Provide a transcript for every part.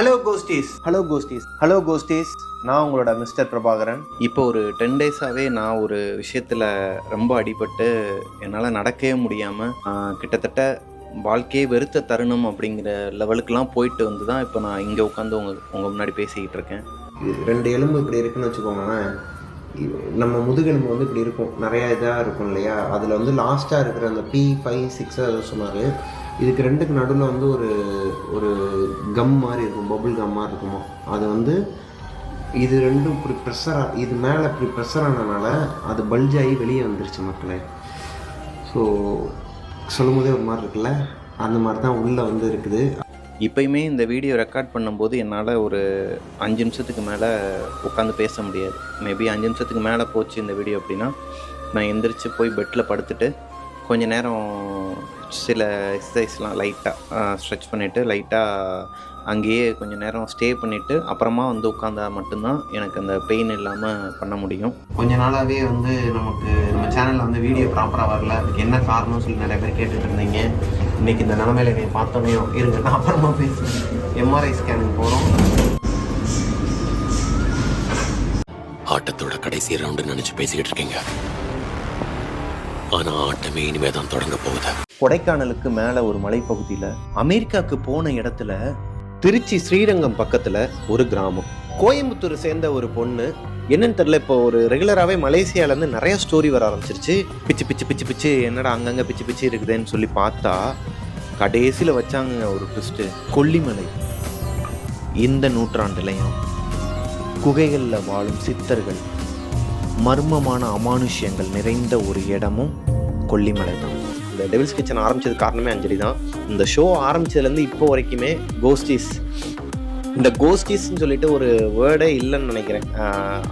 Hello ghosties hello ghosties hello ghosties நான் உங்களோட mister Prabhakaran. இப்போ ஒரு டென் டேஸாகவே நான் ஒரு விஷயத்தில் ரொம்ப அடிபட்டு என்னால் நடக்கவே முடியாமல் கிட்டத்தட்ட வாழ்க்கையே வெறுத்த தருணம் அப்படிங்கிற லெவலுக்குலாம் போயிட்டு வந்து தான் இப்போ நான் இங்கே உட்காந்து உங்க உங்கள் முன்னாடி பேசிக்கிட்டு இருக்கேன். ரெண்டு எலும்பு இப்படி இருக்குன்னு வச்சுக்கோங்களேன். நம்ம முதுகெலும்பு வந்து இப்படி இருக்கும். நிறைய இதாக இருக்கும் இல்லையா? அதில் வந்து லாஸ்ட்டாக இருக்கிற அந்த பி ஃபைவ் சிக்ஸ் அதை சொன்னார். இதுக்கு ரெண்டுக்கு நடுவில் வந்து ஒரு ஒரு கம் மாதிரி இருக்கும் பபுள் கம் மாதிரி இருக்குமா? அது வந்து இது ரெண்டும் இப்படி ப்ரெஷர் இது மேலே இப்படி ப்ரெஷர் ஆனதுனால அது பல்ஜ் ஆகி வெளியே வந்துருச்சு மக்களே. ஸோ சொல்லும் போதே ஒரு மாதிரி இருக்குல்ல? அந்த மாதிரி தான் உள்ளே வந்து இருக்குது. இப்போயுமே இந்த வீடியோ ரெக்கார்ட் பண்ணும்போது என்னால் ஒரு அஞ்சு நிமிஷத்துக்கு மேலே உட்காந்து பேச முடியாது. மேபி அஞ்சு நிமிஷத்துக்கு மேலே போச்சு இந்த வீடியோ அப்படின்னா நான் எந்திரிச்சு போய் பெட்டில் படுத்துட்டு கொஞ்ச நேரம் சில எக்ஸசைஸ்லாம் லைட்டாக ஸ்ட்ரெச் பண்ணிவிட்டு லைட்டாக அங்கேயே கொஞ்ச நேரம் ஸ்டே பண்ணிவிட்டு அப்புறமா வந்து உட்காந்தா மட்டும்தான் எனக்கு அந்த பெயின் இல்லாமல் பண்ண முடியும். கொஞ்ச நாளாகவே வந்து நமக்கு நம்ம சேனலில் வந்து வீடியோ ப்ராப்பராக வரல. அதுக்கு என்ன காரணம் சொல்லி நிறைய பேர் கேட்டுட்டு இருந்தீங்க. இன்னைக்கு இந்த நிலமையில என்னை பார்த்தோன்னே இருங்க நான் அப்புறமா பேசுகிறேன் எம்ஆர்ஐ ஸ்கேனுக்கு போகிறோம் ஆட்டத்தோட கடைசி ரவுண்டு நினைச்சு பேசிக்கிட்டு இருக்கீங்க. ஆனால் ஆட்டமே இனிமே தான் தொடங்க போகுது. கொடைக்கானலுக்கு மேலே ஒரு மலைப்பகுதியில் அமெரிக்காவுக்கு போன இடத்துல திருச்சி ஸ்ரீரங்கம் பக்கத்தில் ஒரு கிராமம். கோயம்புத்தூர் சேர்ந்த ஒரு பொண்ணு என்னன்னு தெரில இப்போ ஒரு ரெகுலராகவே மலேசியாவிலேருந்து நிறைய ஸ்டோரி வர ஆரம்பிச்சிருச்சு. பிச்சு பிச்சு பிச்சு பிச்சு என்னடா அங்கங்கே பிச்சு பிச்சு இருக்குதுன்னு சொல்லி பார்த்தா கடைசியில் வச்சாங்க ஒரு ட்விஸ்ட்டு கொல்லிமலை. இந்த நூற்றாண்டுலையும் குகைகளில் வாழும் சித்தர்கள் மர்மமான அமானுஷ்யங்கள் நிறைந்த ஒரு இடமும் கொல்லிமலை தான் இந்த டெவில்ஸ் கிச்சன் ஆரம்பிச்சது காரணமே அஞ்சலி தான். இந்த ஷோ ஆரம்பித்ததுலேருந்து இப்போ வரைக்குமே கோஸ்டிஸ் இந்த கோஸ்டிஸ்ன்னு சொல்லிட்டு ஒரு வேர்டே இல்லைன்னு நினைக்கிறேன்.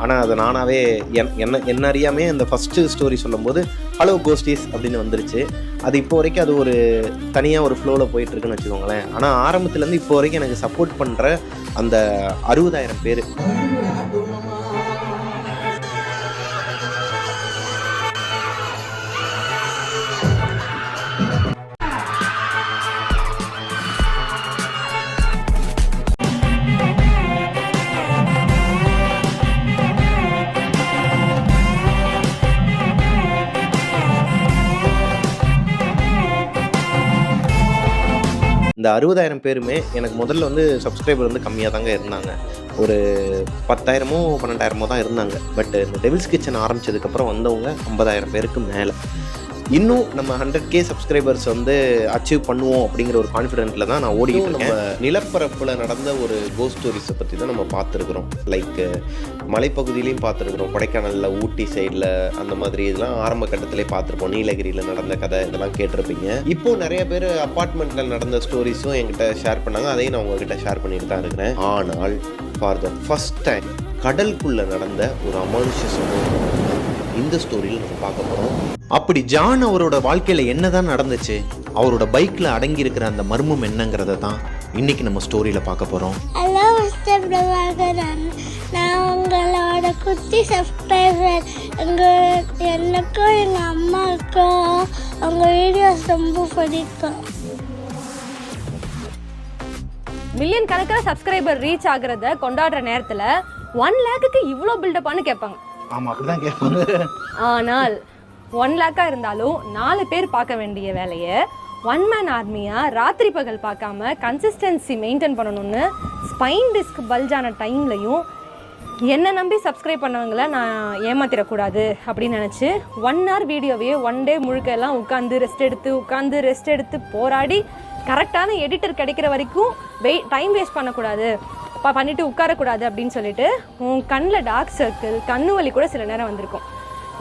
ஆனால் அதை நானாகவே என் என்ன என்ன அறியாமே அந்த ஃபஸ்ட்டு ஸ்டோரி சொல்லும்போது ஹலோ கோஸ்டிஸ் அப்படின்னு வந்துருச்சு. அது இப்போ வரைக்கும் அது ஒரு தனியாக ஒரு ஃப்ளோவில் போயிட்டுருக்குன்னு வச்சுக்கோங்களேன். ஆனால் ஆரம்பத்துலேருந்து இப்போ வரைக்கும் எனக்கு சப்போர்ட் பண்ணுற அந்த அறுபதாயிரம் பேர். இந்த அறுபதாயிரம் பேருமே எனக்கு முதல்ல வந்து சப்ஸ்கிரைபர் வந்து கம்மியாக தாங்க இருந்தாங்க. ஒரு பத்தாயிரமோ பன்னெண்டாயிரமோ தான் இருந்தாங்க. பட் இந்த டெவில்ஸ் கிச்சன் ஆரம்பித்ததுக்கப்புறம் வந்தவங்க ஐம்பதாயிரம் பேருக்கு மேலே. இன்னும் நம்ம ஹண்ட்ரட் கே சப்ஸ்கிரைபர்ஸ் வந்து அச்சீவ் பண்ணுவோம் அப்படிங்கிற ஒரு கான்ஃபிடென்ட்ல தான் நான் ஓடிட்டு இருக்கேன். நிலப்பரப்பில் நடந்த ஒரு கோஸ்ட் ஸ்டோரிஸை பற்றி தான் நம்ம பார்த்துருக்குறோம். லைக் மலைப்பகுதியிலையும் பார்த்துருக்குறோம். கொடைக்கானலில் ஊட்டி சைடில் அந்த மாதிரி இதெல்லாம் ஆரம்ப கட்டத்திலே பார்த்துருப்போம். நீலகிரியில் நடந்த கதை இதெல்லாம் கேட்டிருப்பீங்க. இப்போ நிறைய பேர் அப்பார்ட்மெண்ட்டில் நடந்த ஸ்டோரிஸும் என்கிட்ட ஷேர் பண்ணாங்க. அதையும் நான் உங்ககிட்ட ஷேர் பண்ணிட்டு தான் இருக்கிறேன். ஆனால் ஃபார் த ஃபஸ்ட் டைம் கடலுக்குள்ள நடந்த ஒரு அமானுஷ சம்பவம். இந்த ஸ்டோரியில் நம்ம பார்க்க போகிறோம் அப்படி ஜான் அவரோட வாழ்க்கையில் என்னதான் நடந்துச்சு அவரோட பைக்கில் அடங்கி இருக்கிற அந்த மர்மம் என்னங்கிறத தான் இன்னைக்கு நம்ம ஸ்டோரியில் பார்க்க போகிறோம் ஹலோ நான் உங்களோட குட்டி சப்ஸ்கிரைபர் எங்கள் எனக்கும் எங்கள் அம்மாவுக்கும் உங்கள் வீடியோஸ் ரொம்ப பிடிக்கும். மில்லியன் கணக்கில் சப்ஸ்கிரைபர் ரீச் ஆகுறத கொண்டாடுற நேரத்துல ஒன் லேக்குக்கு இவ்வளோ பில்டப்பான்னு கேட்பாங்க. ஆமாம் அப்படிதான் கேட்பாங்க ஆனால் ஒன் லேக்கா இருந்தாலும் நாலு பேர் பார்க்க வேண்டிய வேலையை ஒன் மேன் ஆர்மியா ராத்திரி பகல் பார்க்காம கன்சிஸ்டன்சி மெயின்டைன் பண்ணணும்னு ஸ்பைன் டிஸ்க் பல்ஜான டைம்லையும் என்னை நம்பி சப்ஸ்கிரைப் பண்ணவங்கள நான் ஏமாத்திடக்கூடாது அப்படின்னு நினச்சி ஒன் ஹவர் வீடியோவே ஒன் டே முழுக்க எல்லாம் உட்காந்து ரெஸ்ட் எடுத்து உட்காந்து ரெஸ்ட் எடுத்து போராடி கரெக்டான எடிட்டர் கிடைக்கிற வரைக்கும் வெயிட் டைம் வேஸ்ட் பண்ணக்கூடாது. ப பண்ணிட்டு உட்காரக்கூடாது அப்படின்னு சொல்லிட்டு உன் கண்ணில் டார்க் சர்க்கிள் கண்ணு வலி கூட சில நேரம் வந்திருக்கும்.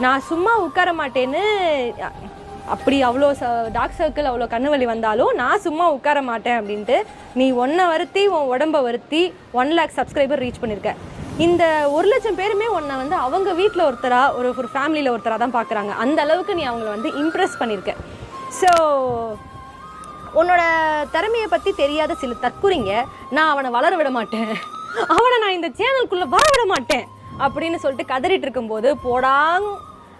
நான் சும்மா உட்கார மாட்டேன்னு அப்படி அவ்வளோ ச டார்க் சர்க்கிள் அவ்வளோ கண்ணு வலி வந்தாலும் நான் சும்மா உட்கார மாட்டேன் அப்படின்ட்டு நீ ஒன்றை வருத்தி உன் உடம்ப வருத்தி ஒன் லேக் சப்ஸ்கிரைபர் ரீச் பண்ணியிருக்க இந்த ஒரு லட்சம் பேருமே உன்னை வந்து அவங்க வீட்டில் ஒருத்தராக ஒரு ஒரு ஃபேமிலியில் ஒருத்தராக தான் பார்க்குறாங்க அந்த அளவுக்கு நீ அவங்கள வந்து இம்ப்ரெஸ் பண்ணியிருக்க ஸோ உன்னோட திறமையை பற்றி தெரியாத சில தற்குறிங்க நான் அவனை வளர விட மாட்டேன். அவனை நான் இந்த சேனலுக்குள்ளே வர விட மாட்டேன் அப்படின்னு சொல்லிட்டு கதறிட்டு இருக்கும்போது போடாங்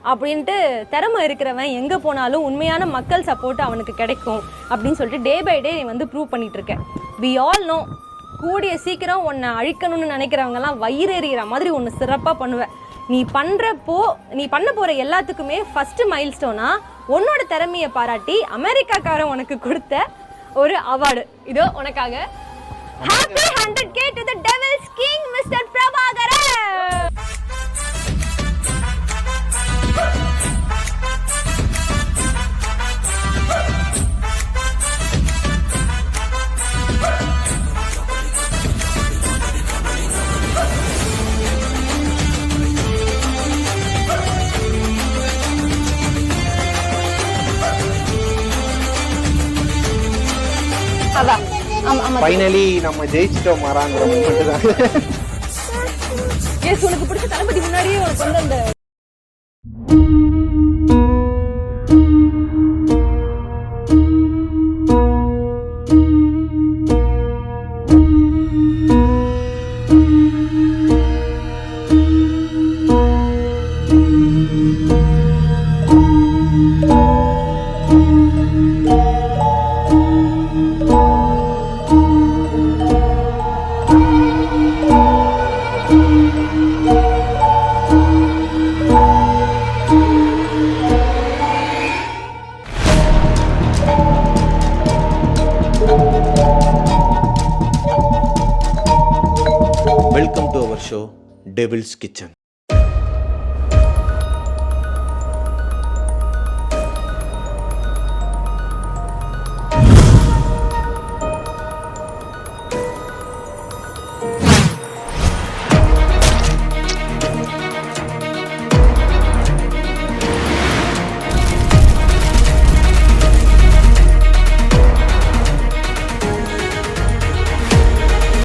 அப்படின்ட்டு திறமை இருக்கிறவன் எங்கே போனாலும் உண்மையான மக்கள் சப்போர்ட் அவனுக்கு கிடைக்கும் அப்படின்னு சொல்லிட்டு டே பை டே நீ வந்து ப்ரூவ் பண்ணிட்டு இருக்க. வி ஆல் நோ கூடிய சீக்கிரம் உன்னை அழிக்கணும்னு நினைக்கிறவங்கலாம் வயிறு எறிகிற மாதிரி ஒன்று சிறப்பாக பண்ணுவேன் நீ பண்ணுறப்போ நீ பண்ண போகிற எல்லாத்துக்குமே ஃபஸ்ட்டு மைல்ஸ்டோனாக உன்னோட திறமையை பாராட்டி அமெரிக்காக்காரன் உனக்கு கொடுத்த ஒரு அவார்டு இதோ உனக்காக. ஹாப்பி ஹண்ட்ரட் அதான். ஃபைனலி நம்ம ஜெயிச்சிட்டோம் மாறாங்கிற மூமெண்ட் தான். எஸ் உனக்கு பிடிச்ச தளபதி முன்னாடியே உனக்கு வந்து அந்த welcome to our show devil's kitchen